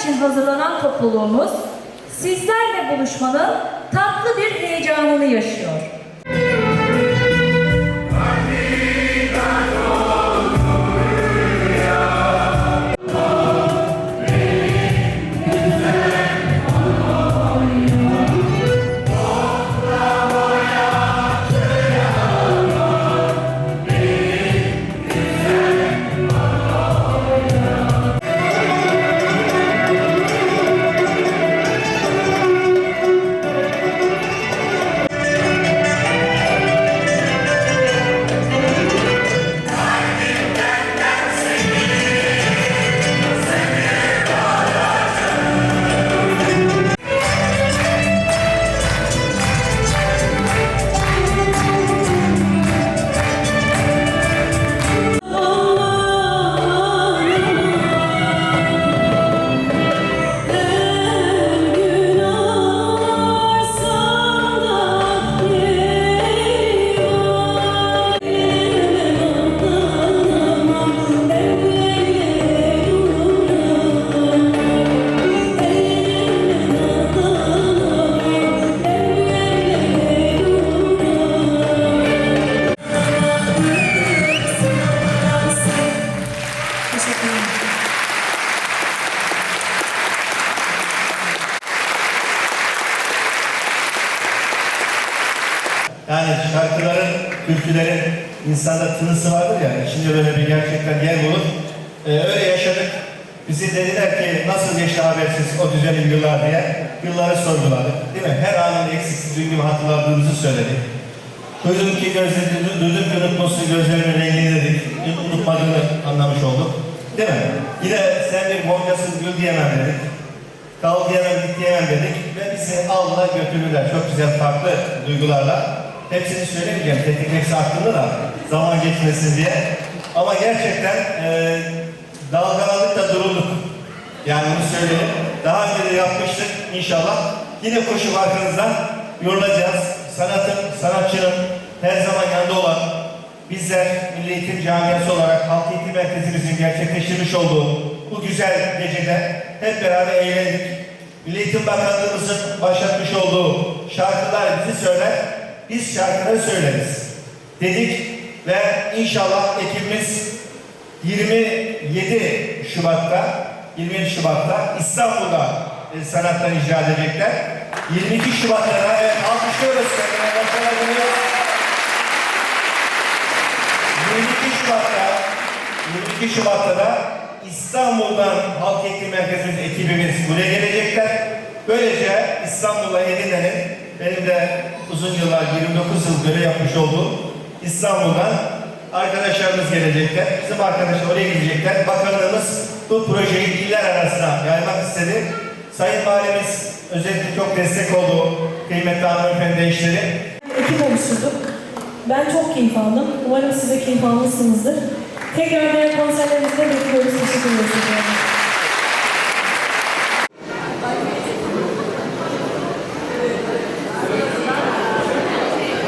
için hazırlanan topluluğumuz sizlerle buluşmanın tatlı bir heyecanını yaşıyor. Yani şarkıların, türkülerin insanda tınısı vardır ya, içinde böyle bir gerçekten yer bulur. Ee, öyle yaşadık. Bizi dediler ki nasıl geçti habersiz o düzenin yıllar diye. Yılları sorguladık. Değil mi? Her anın eksiksiz gün gibi hatırladığımızı söyledik. Duydum ki gözlerini, duydum ki unutmasın gözlerinin rengini dedik. Unutmadığını anlamış olduk. Değil mi? Yine sen bir boncasız gül diyemem dedik. Kal diyemem, git diyemem dedik. Ve bizi Allah götürdüler. Çok güzel farklı duygularla. Hepsini söylemeyeceğim. Teknik hepsi hakkında da zaman geçmesin diye. Ama gerçekten e, dalgalandık da durulduk. Yani bunu söyleyelim. Daha önce de yapmıştık inşallah. Yine koşup arkanızdan yorulacağız. Sanatın, sanatçının her zaman yanında olan bizler Milli Eğitim Camiası olarak Halk Eğitim Merkezimizin gerçekleştirmiş olduğu bu güzel gecede hep beraber eğlendik. Milli Eğitim Bakanlığımızın başlatmış olduğu şarkılar bizi söyler, biz şarkıları söyleriz dedik ve inşallah ekibimiz 27 Şubat'ta 27 Şubat'ta İstanbul'da e, sanatlar icra edecekler. 22 Şubat'ta da evet, alkışlıyoruz. Kendine başarılar diliyoruz. 22 Şubat'ta 22 Şubat'ta da İstanbul'dan Halk Eğitim Merkezimiz ekibimiz buraya gelecekler. Böylece İstanbul'la Edirne'nin benim de uzun yıllar 29 yıl görev yapmış olduğum İstanbul'dan arkadaşlarımız gelecekler. Bizim arkadaşlar oraya gidecekler. Bakanlığımız bu projeyi iller arasına yaymak istedi. Sayın Valimiz özellikle çok destek oldu kıymetli hanımefendi eşleri. ekip oluşturduk. Ben çok keyif aldım. Umarım siz de keyif almışsınızdır. Tekrar diğer konserlerimizde